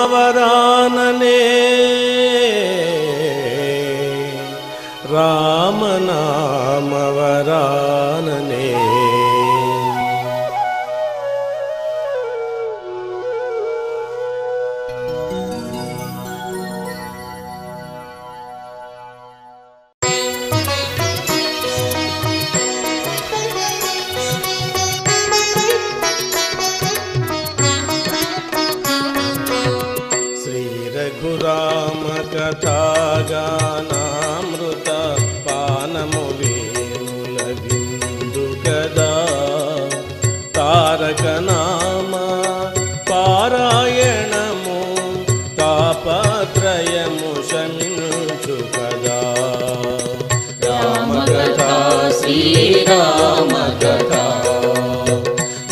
రామవరాననే రామనామవరాననే.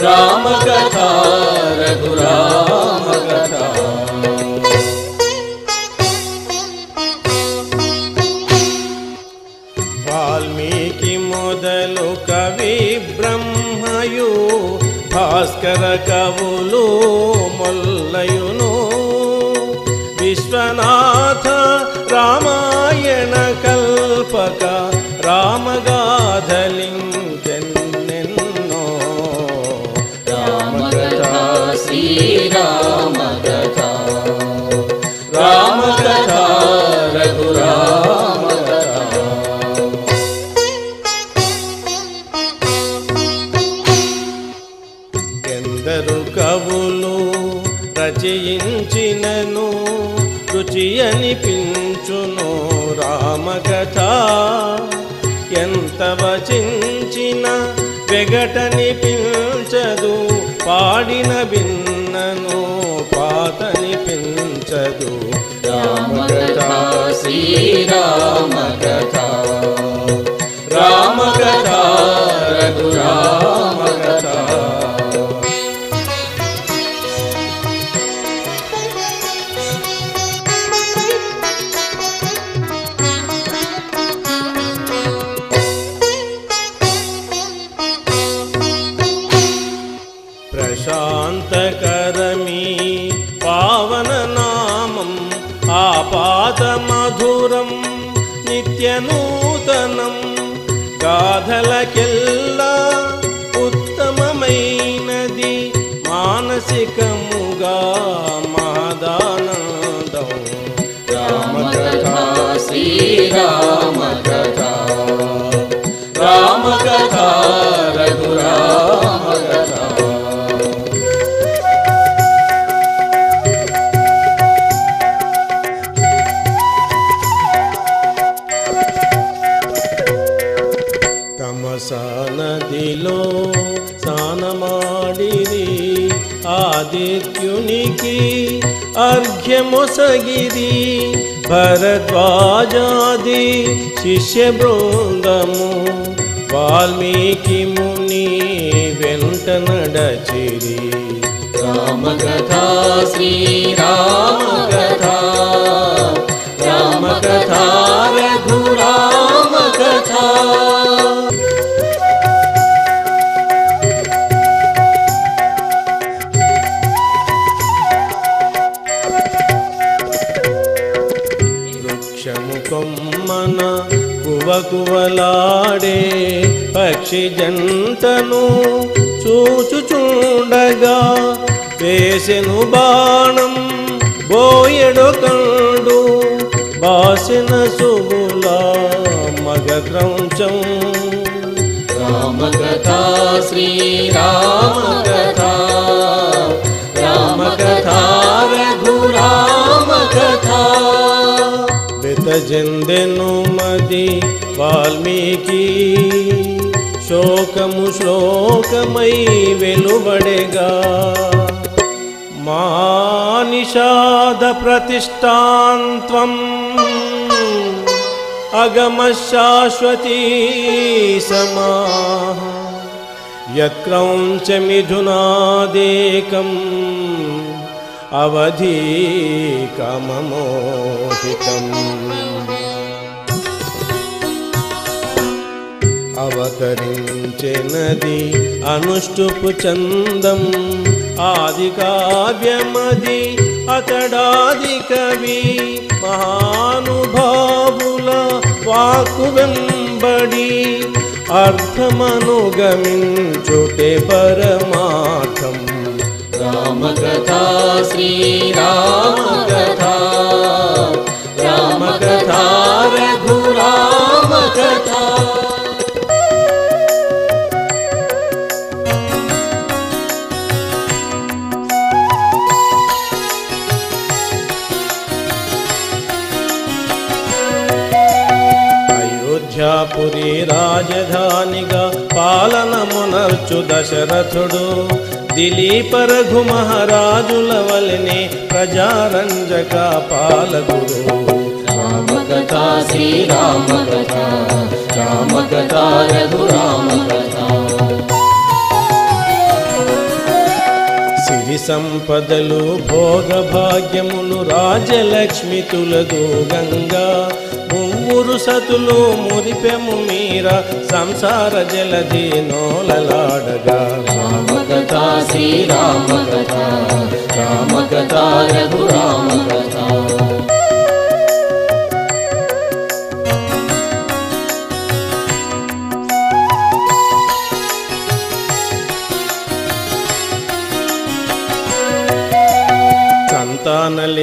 రామ కథ రఘురామ కథ వాల్మీకి మొదలు కవి బ్రహ్మయు భాస్కర కవులు మొల్లయు. ఎంత వచించిన వెగటని పించదు పాడిన భిన్నను పాతని పించదు. రామకథ శ్రీరామకథ రామకథ రఘురా రామ కథ శ్రీరామ కథ రామ కథ రఘురామ కథ తమస నదిలో స్నానమాడిరి ఆదిత్యునికి అర్ఘ్యమొసగిరి. భరద్వాజాది శిష్య బృందము వాల్మీకి ముని వెంట నడచిరి రామ కథ రామకథ కువకువలాడే పక్షి జంటను చూచుచుండగా వేసెను బాణం బోయెడు కండు బాసిన సుగులా మగ క్రౌంచం రామ కథ శ్రీరామ కథ రామ మది వాల్మీకి. శోకము శ్లోకమై వెలువడెగా. మా నిషాద ప్రతిష్టాంత్వం అగమ శాశ్వతీ సమా యత్క్రౌంచ మిథునాదేకం అవధీకమమోహితం. అవతరించెనది అనుష్టుపు చందం. ఆది కావ్యమది అతడాది కవి. మహానుభావుల వాకు వెంబడి అర్థమనుగమించుటే పరమార్థం. రామకథ శ్రీరామకథ. రామకథ రఘురామకథా అయోధ్యాపురి రాజధానిగా పాలనమునర్చు దశరథుడు. దిలీప రఘు మహారాజుల వలనే ప్రజారంజక పాలకుడు. రామకథా శ్రీరామకథా రామకథా రఘురామకథా. సిరి సంపదలు భోగ భాగ్యములు రాజలక్ష్మి తులదు గంగా. మువ్వురు సతులు మురిపెము మీర సంసార జలధి నోలలాడగా రామకథా శ్రీరామకథ రామకథ రఘురామకథ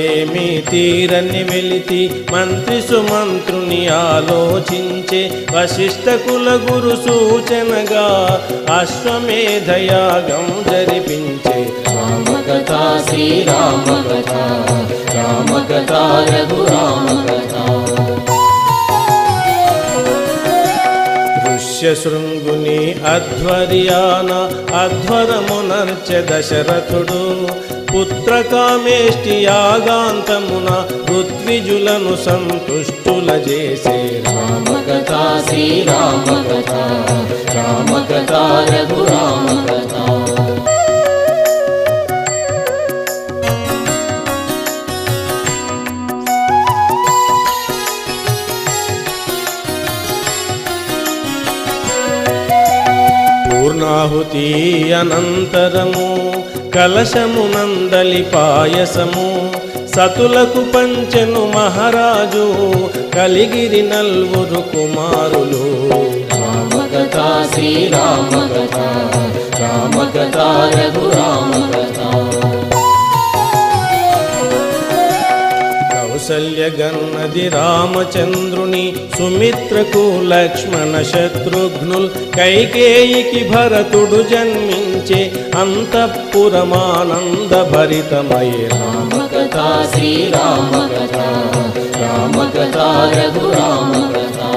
సంతానలేమి తీరని వెలితి మంత్రి సుమంత్రుని ఆలోచించే వశిష్ఠ కుల గురు సూచనగా అశ్వమేధయాగం జరిపించే. రామకథా శ్రీరామకథా రామకథా రఘురామకథా ఋష్యశృంగుని అధ్వర్యాన అధ్వరమునర్చె దశరథుడు పుత్రకామేష్టి యాగాంతమున ఋత్విజులను సంతుష్టుల చేసే రామకథా శ్రీరామకథా రామకథా రఘురామకథా ఆహుతి అనంతరము కలశమునందలి పాయసము సతులకు పంచెను మహారాజు కలిగిరి నల్వురు కుమారులు. రామకథా శ్రీరామకథ రామకథా రఘురామకథ కౌసల్యగన్నది రామచంద్రుని సుమిత్రకు లక్ష్మణ శత్రుఘ్నుల్ కైకేయికి భరతుడు జన్మించే అంతఃపురమానంద భరితమయ రామకథా శ్రీరామకథా రామకథా రఘురామకథా.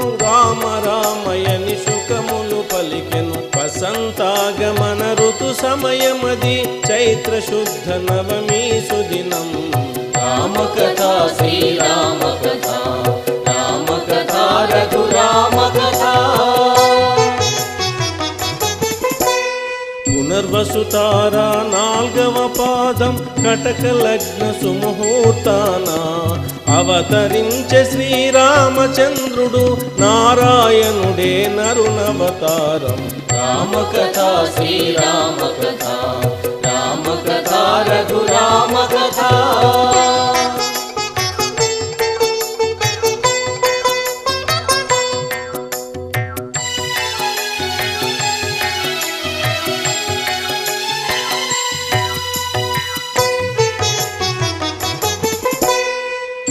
పలికెను రామ రామయని సుఖములు పలికెను. వసంతాగమన ఋతు సమయమది చైత్ర శుద్ధ నవమీ సుదినం. రామకథా శ్రీరామకథా రామకథా రఘురామకథా. వసుతార నాల్గవ పాదం కటక లగ్న సుముహూర్తాన. అవతరించే శ్రీరామచంద్రుడు నారాయణుడే నరుణవతారం. రామకథ శ్రీరామకథ రామకథ రఘురామకథ.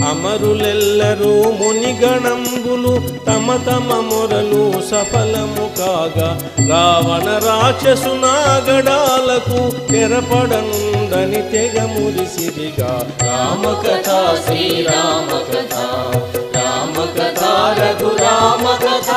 అమరులెల్లరూ మునిగణంబులు తమ తమ మొరలు సఫలము కాగా రావణ రాక్షసు నాగడాలకు తెరపడనుందని తెగ మురిసిరిగా. రామకథ శ్రీరామకథ రామకథ రఘురామకథ.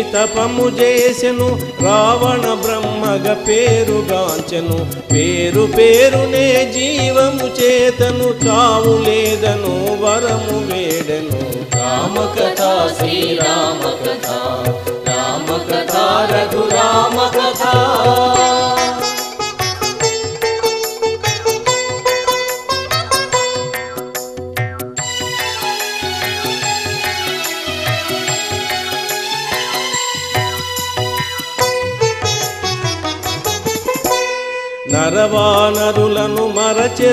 గూర్చి తపము చేసెను రావణ బ్రహ్మగ పేరుగాంచెను పేరు పేరునే జీవము చేతను చావు లేదను వరము వేడెను. రామకథ శ్రీరామకథ రామకథ రఘురామకథ.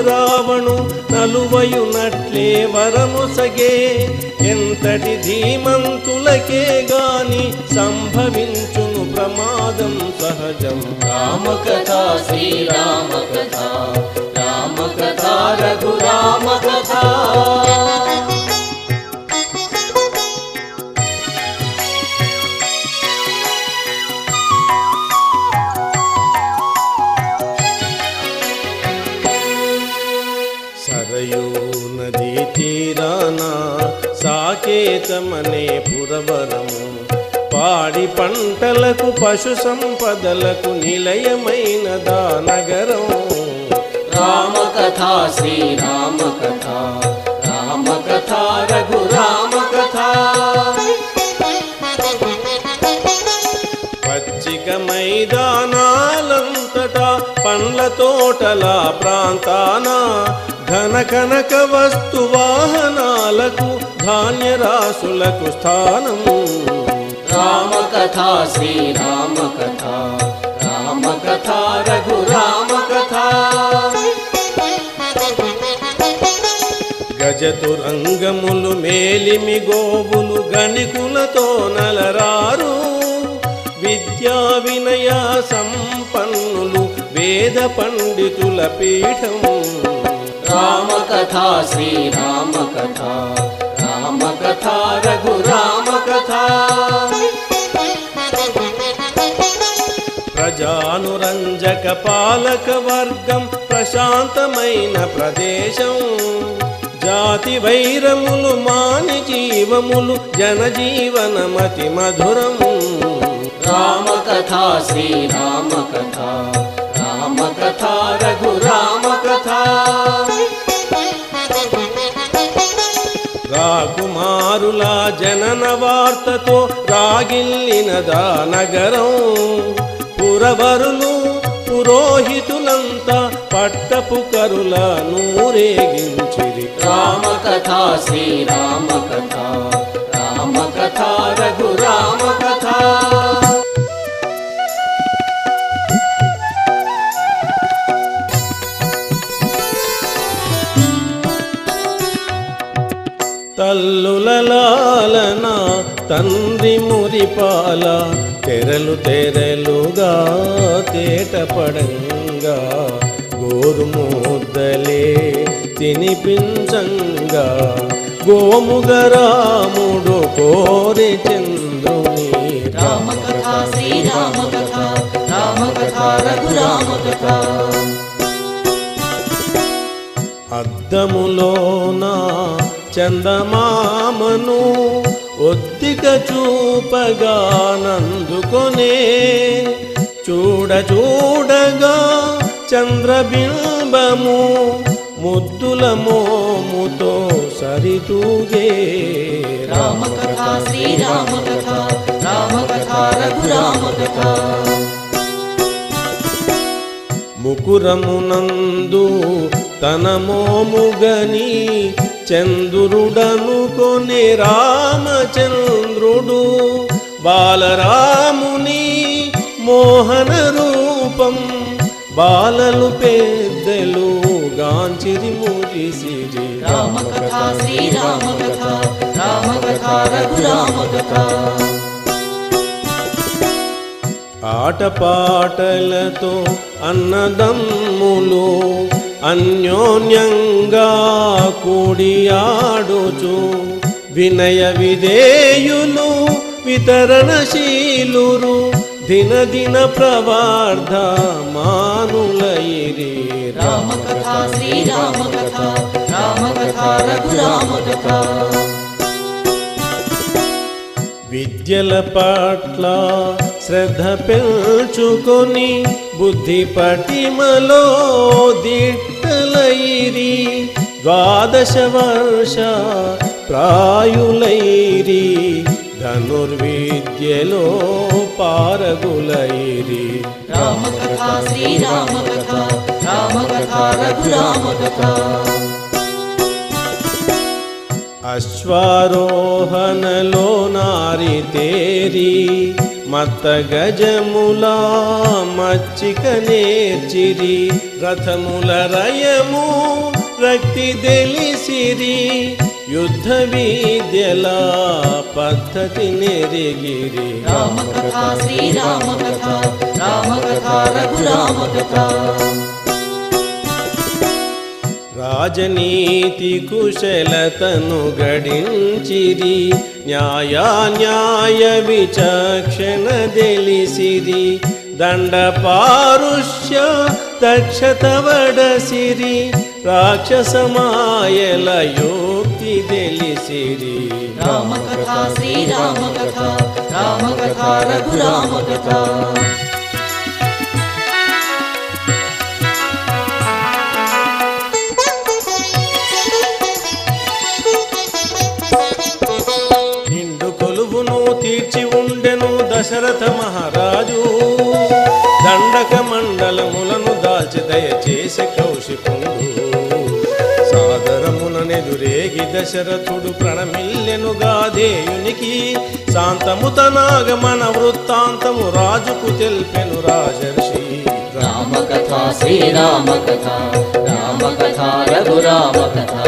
రావణు నలువయునట్లే వరమొసగే. ఎంతటి ధీమంతులకే గాని సంభవించును ప్రమాదం సహజం. రామకథ శ్రీరామకథ రామకథ రఘురామకథ. సాకేతమనే పురవరము. పాడి పంటలకు పశు సంపదలకు నిలయమైన దా నగరం రామకథ శ్రీరామ కథ రామకథ రఘురామ కథ పచ్చిక మైదానాలంతటా పండ్ల తోటల ప్రాంతాన ఘన కనక వస్తు వాహనాలకు ధాన్య రాసులకు స్థానం. రామకథ శ్రీరామ కథ రామకథ రఘురామ కథ గజతురంగములు మేలిమి గోవులు గణికులతో నలరారు. విద్యా వినయ సంపన్నులు వేద పండితుల పీఠం. రామకథ శ్రీరామ కథ రామకథ రఘురామ కథ ప్రజానురంజక పాలక వర్గం ప్రశాంతమైన ప్రదేశం జాతి వైరములు మాని జీవములు జనజీవనమతి మధురం రామకథ శ్రీరామ కథ రామకథ రఘురామ రాకుమారుల జనన వార్తతో రాగిల్లినదా నగరం పురవరులు పురోహితులంతా పట్టపు కరుల నూరేగించిరి. రామకథ శ్రీరామ కథ రామకథ రఘురామ కథ తల్లుల లాలన తండ్రి మురిపాల తెరలు తెరలుగా తేటపడంగా గోరుముద్దలే తినిపించంగా. గోముగరాముడు కోరి చంద్రుని రామకథ రామకథ అద్దములోన చందమామను ఒత్తిక చూపగా నందుకొనే చూడ చూడగా చంద్రబింబము ముద్దుల మోముతో సరితూగే రామకథ శ్రీరామ కథ రామకథ రఘురామ కథ ముకురమునందు తన మోముగని చంద్రుడనుకొని రామచంద్రుడు బాలరాముని మోహన రూపం బాలలు పెద్దలు గాంచిరి మురిసిరి రామకథ శ్రీరామ రామకథ ఆటపాటలతో అన్నదమ్ములు అన్యోన్యంగా కూడి ఆడుచు వినయ విధేయులు వితరణశీలురు దిన దిన ప్రవార్ధ మానులైరి రామకథ రామకథ విద్యల పట్ల శ్రద్ధ పెంచుకొని బుద్ధి పటిమలో దిట్టలైరి ద్వాదశ వర్ష ప్రాయులైరి ధనుర్విద్యలో పారగులైరి. రామకథ శ్రీరామకథ రామకథ రఘురామకథ. అశ్వారోహణలో నారి తేరి మత్త గజములా మచ్చిక నేర్చిరి రథముల రయము రక్తి తెలిసిరి యుద్ధ విద్యల పద్ధతి నెరిగిరి. రామకథ శ్రీరామకథ రామకథ రఘురామకథ. రాజనీతి కుశలతను గడించిరి న్యాయాన్యాయ విచక్షణ తెలిసిరి దండ పారుష్య దక్షత వడసిరి రాక్షసమాయల యోక్తి తెలిసిరి. రామకథ శ్రీరామకథ రామకథ రఘురామకథ. నిండు దశరథ మహారాజు. దండక మండలములను దాచి దయచేసి కౌశికుండు. సాదరముననెదురేగి దశరథుడు ప్రణమిల్లెను గాధేయునికి. శాంతము తనాగమన వృత్తాంతము రాజుకు తెలిపెను రాజర్షి. రామకథ శ్రీరామకథ రామకథ రఘురామకథ.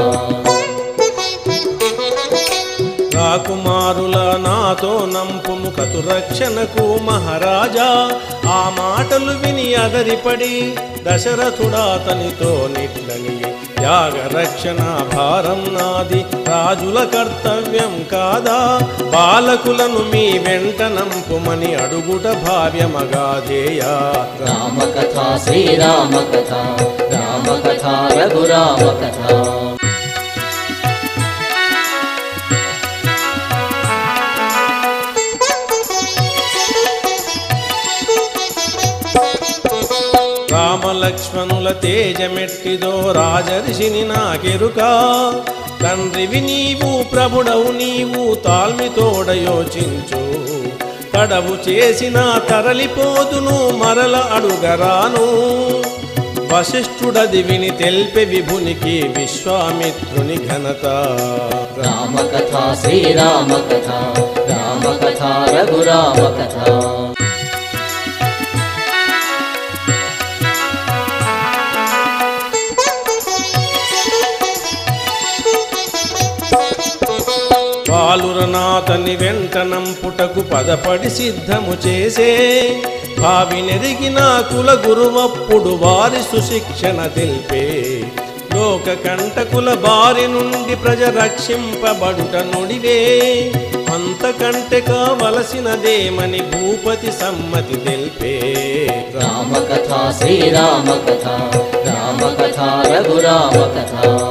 నాతో నంపుము కతు రక్షణకు మహారాజా. ఆ మాటలు విని అదరిపడి దశరథుడాతనితో నిట్లని. యాగ రక్షణ భారం నాది రాజుల కర్తవ్యం కాదా. బాలకులను మీ వెంట నంపుమని అడుగుట భావ్యమగాధేయ రామకథ శ్రీరామకథ రామకథ రఘురామకథ. లక్ష్మణుల తేజమెట్టిదో రాజర్షిని నాకెరుక. తండ్రివి నీవు ప్రభుడవు నీవు తాల్మితోడ యోచించు. తడవు చేసిన తరలిపోతును మరల అడుగరాను. వశిష్ఠుడది విని తెల్పె విభునికి విశ్వామిత్రుని ఘనత. రామకథ శ్రీరామకథ రామకథ రఘురామకథ. అతని వెంటనం పుటకు పదపడి సిద్ధము చేసే. భావినెరిగిన కుల గురువప్పుడు వారి సుశిక్షణ తెలిపే. లోక కంటకుల బారి నుండి ప్రజ రక్షింపబడుట నుడివే. అంతకంటే కావలసినదేమని భూపతి సమ్మతి తెలిపే. రామకథ శ్రీరామకథ రామకథ రఘురామకథ.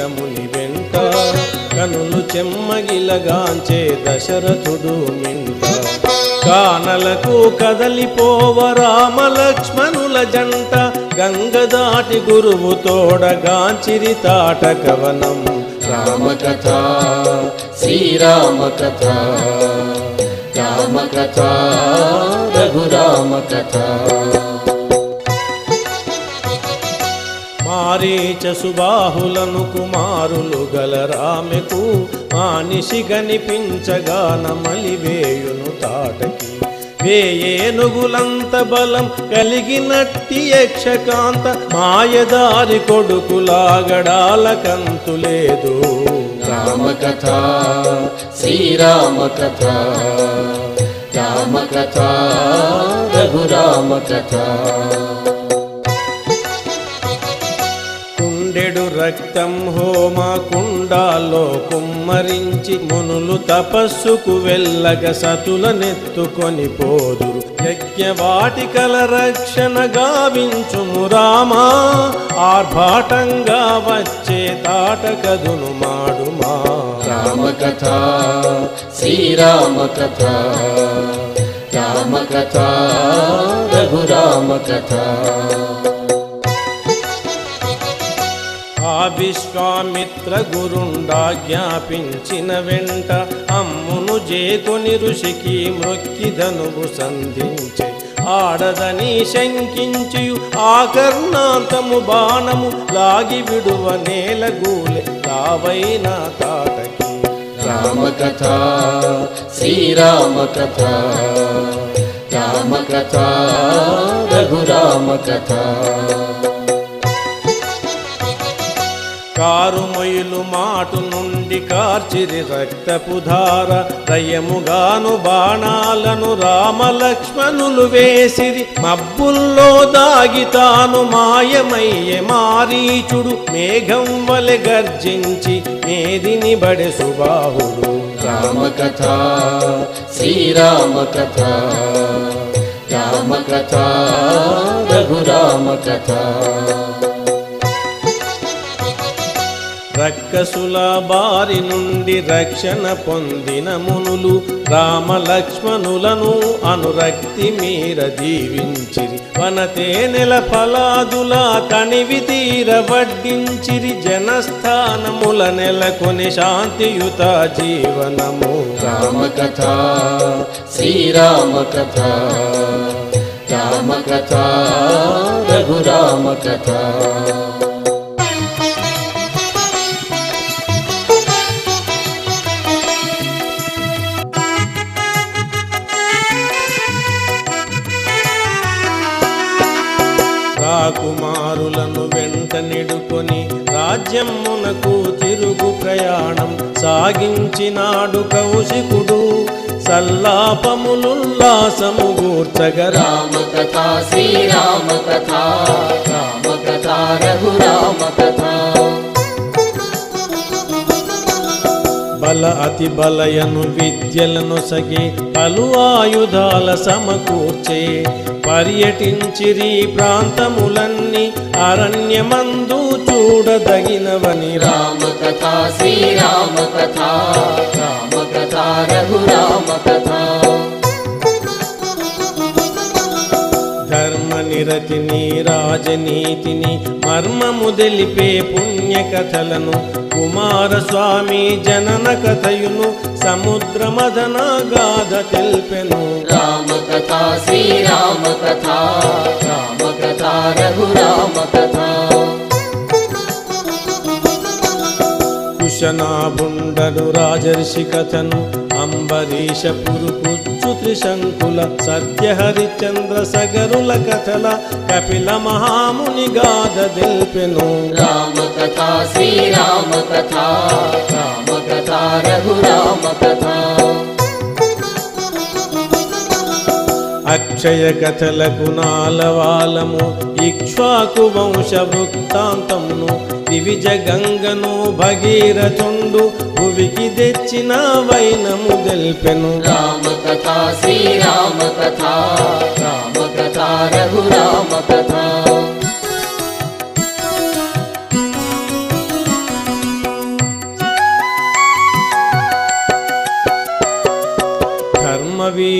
కనకముని వెంట కనులు చెమ్మగిలగాంచే దశరథుడు మింట. కానలకు కదలిపోవ రామలక్ష్మణుల జంట గంగ దాటి గురువు తోడగాంచిరి తాట కవనం. రామకథ శ్రీరామకథ రామకథ రఘురామకథ. మారీచ సుబాహులను కుమారులు గల రామెకు మానిషి కనిపించగాన నమలివేయును తాటకి. వేయేనుగులంత బలం కలిగినట్టి యక్షకాంత మాయదారి కొడుకులాగడాల కంతు లేదు. రామకథ శ్రీరామకథ రామకథ రఘురామకథ. రక్తం హోమ కుండాల్లో కుమ్మరించి మునులు తపస్సుకు వెళ్ళగ సతుల నెత్తుకొని పోదురు యజ్ఞవాటికల రక్షణ గావించుము రామా ఆర్భాటంగా వచ్చే తాటకదును మాడుమా రామకథ శ్రీరామకథ రామకథ రఘురామకథ. ఆ విశ్వామిత్ర గురుండాజ్ఞాపించిన వెంట అమ్మును చేతుని ఋషికి మృక్కిధనువు సంధించి. ఆడదని శంకించి ఆకర్ణాంతము బాణము లాగి విడువ నేలగూలె లావైన తాటకి. రామకథ శ్రీరామకథ రామకథ రఘురామకథ. కారుమయులు మాటు నుండి కార్చిరి రక్తపుధార దయముగాను బాణాలను రామలక్ష్మణులు వేసిరి. మబ్బుల్లో దాగితాను మాయమయ్య మారీచుడు మేఘం వలె గర్జించి మేదిని బడి సుబాహుడు. రామకథ శ్రీరామకథ రామకథ రఘురామకథ. రక్కసుల బారి నుండి రక్షణ పొందిన మునులు రామలక్ష్మణులను అనురక్తి మీర దీవించిరి. వనతే నెల ఫలాదుల తనివి తీర వడ్డించిరి. జనస్థానముల నెలకొని శాంతియుత జీవనము. రామకథ శ్రీరామకథ రామకథ రఘురామకథ. రాజ్యమునకు తిరుగు ప్రయాణం సాగించినాడు కౌశికుడు. సల్లాపములుల్లాసము గూర్చగరా రామకథ శ్రీరామ కథ రామకథ రఘురామ కథ బల అతి బలయను విద్యలను సగి పలు ఆయుధాల సమకూర్చే పర్యటించిరి ప్రాంతములన్నీ అరణ్యమందు చూడదగినవని రా రామకథ శ్రీరామ కథ రామకథ రఘురామ కథ ధర్మ నిరతిని రాజనీతిని మర్మము తెలిపే పుణ్య కథలను కుమారస్వామి జనన కథయును సముద్రమదన గాథ తెల్పెను. రామకథ శ్రీరామ కథ రామకథ రఘురామ కథ కుశనాభుండను రాజర్షి కథను అంబరీష పురుకుచ్చు త్రిశంకుల సత్యహరిచంద్ర సగరుల కథల కపిల మహాముని గాథ తెల్పెను రామకథ శ్రీరామ కథ రామకథ రఘురామ కథ అక్షయ కథలకు నాలవాలము ఇక్ష్వాకు వంశ వృత్తాంతమును దివిజ గంగను భగీరథుండు భువికి తెచ్చిన వైనము తెల్పెను రామకథ శ్రీరామ కథ రామ కథ రఘురామ కథ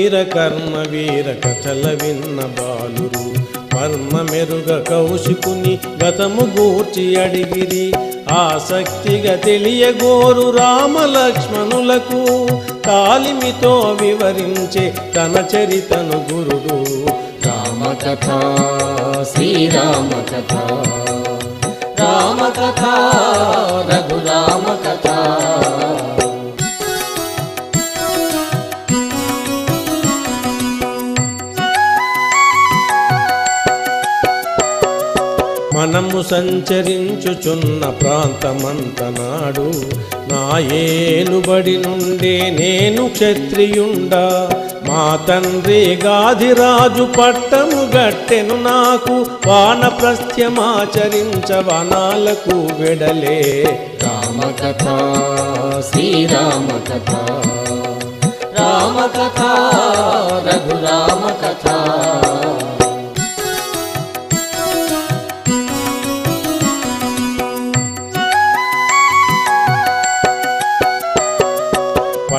వీర కర్మ వీర కథల విన్న బాలురు. మర్మ మెరుగ కౌశికుని గతము గూర్చి అడిగిరి. ఆసక్తిగా తెలియగోరు రామలక్ష్మణులకు. తాలిమితో వివరించే తన చరితను గురుడు. రామకథ శ్రీరామ కథ రామకథ రఘురా మనము సంచరించుచున్న ప్రాంతమంతనాడు నా ఏలుబడి నుండే నేను క్షత్రియుండా. మా తండ్రి గాధిరాజు పట్టము గట్టెను నాకు వానప్రస్థ్యమాచరించ వనాలకు వెడలే. రామకథ శ్రీరామకథ రామకథ రఘురామకథ.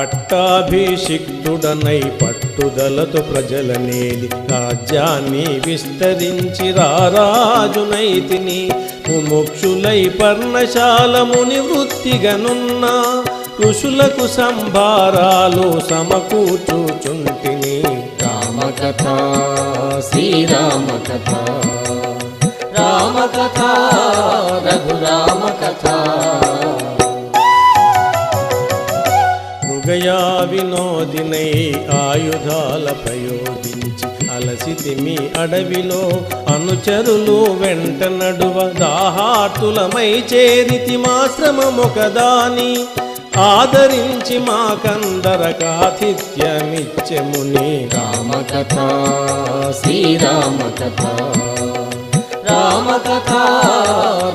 పట్టాభిషిక్తుడనై పట్టుదలతో ప్రజలనేది రాజ్యాన్ని విస్తరించి రారాజునైతిని ముముక్షులై పర్ణశాల ముని వృత్తిగనున్న ఋషులకు సంభారాలు సమకూర్చుచుంటిని. రామకథ శ్రీరామకథ రామకథ రఘురామకథ. కథ వినోదినై ఆయుధాల ప్రయోగించి అలసితి మీ అడవిలో అనుచరులు వెంట నడువ దాహాతులమై చేరితి మా కందర ఆదరించి రామకథ శ్రీరామకథ రామకథ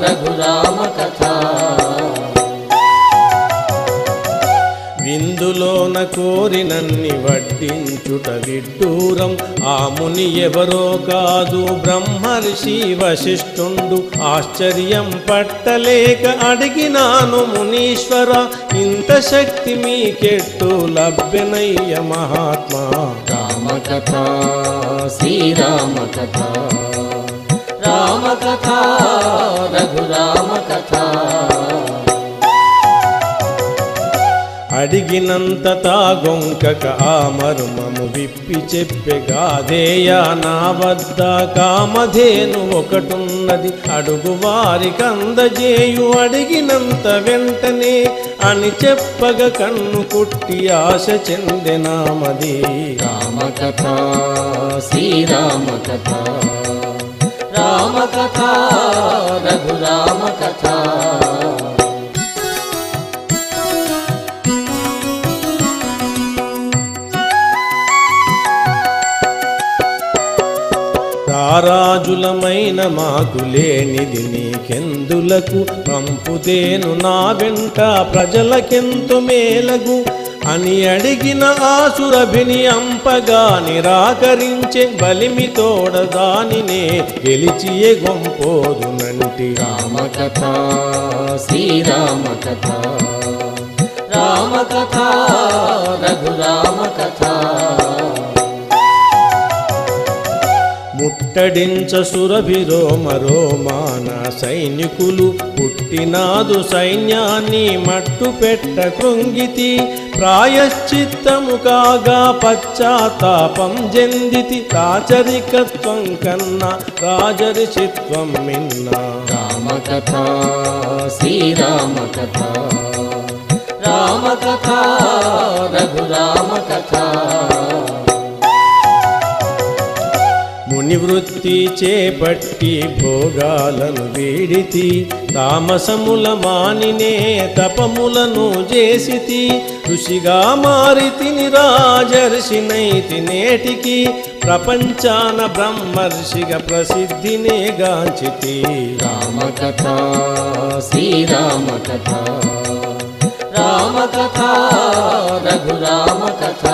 రఘురామకథ. ఇందులోన కోరినన్ని వడ్డించుట విడ్డూరం. ఆ ముని ఎవరో కాదు బ్రహ్మర్షి వశిష్ఠుండు. ఆశ్చర్యం పట్టలేక అడిగినాను మునీశ్వర ఇంత శక్తి మీకెట్టు లభ్యనయ్య మహాత్మా. రామకథ శ్రీరామకథ రామకథ రఘురామకథ. అడిగినంత తాగొంకక ఆ మర్మము విప్పి చెప్పెగాదేయా నా వద్ద కామధేను ఒకటున్నది. అడుగు వారికి అందజేయు అడిగినంత వెంటనే అని చెప్పగ కన్ను కుట్టి ఆశ చెందినామది రామకథ శ్రీరామకథ రామకథ రఘురామకథ. రారాజులమైన మాకు లేనిది నీకెందులకు? పంపుతేను నా వెంట ప్రజలకెంతో మేలగు. అని అడిగిన ఆసురభిని అంపగా నిరాకరించే బలిమి తోడ దానినే గెలిచి ఎగొంపోదునంటి రామకథ శ్రీరామకథ. రామకథ రఘురామకథ. ముట్టడించ సురభిరోమ రోమాన సైనికులు పుట్టినాదు సైన్యాన్ని మట్టు పెట్ట కృంగితి. ప్రాయశ్చిత్తము కాగా పశ్చాత్తాపం జందితి. రాచరికత్వం కన్నా రాజరిషిత్వం మిన్నా. రామకథ శ్రీరామకథ రామకథ రఘురామకథ. నివృత్తి చేపట్టి భోగాలను వీడితి. తామసముల మానినే తపములను చేసితి. ఋషిగా మారితిని రాజర్షినైతి నేటికి. ప్రపంచాన బ్రహ్మర్షిగా ప్రసిద్ధినే గాంచితి. రామకథ శ్రీరామకథ రామకథ రఘురామకథ.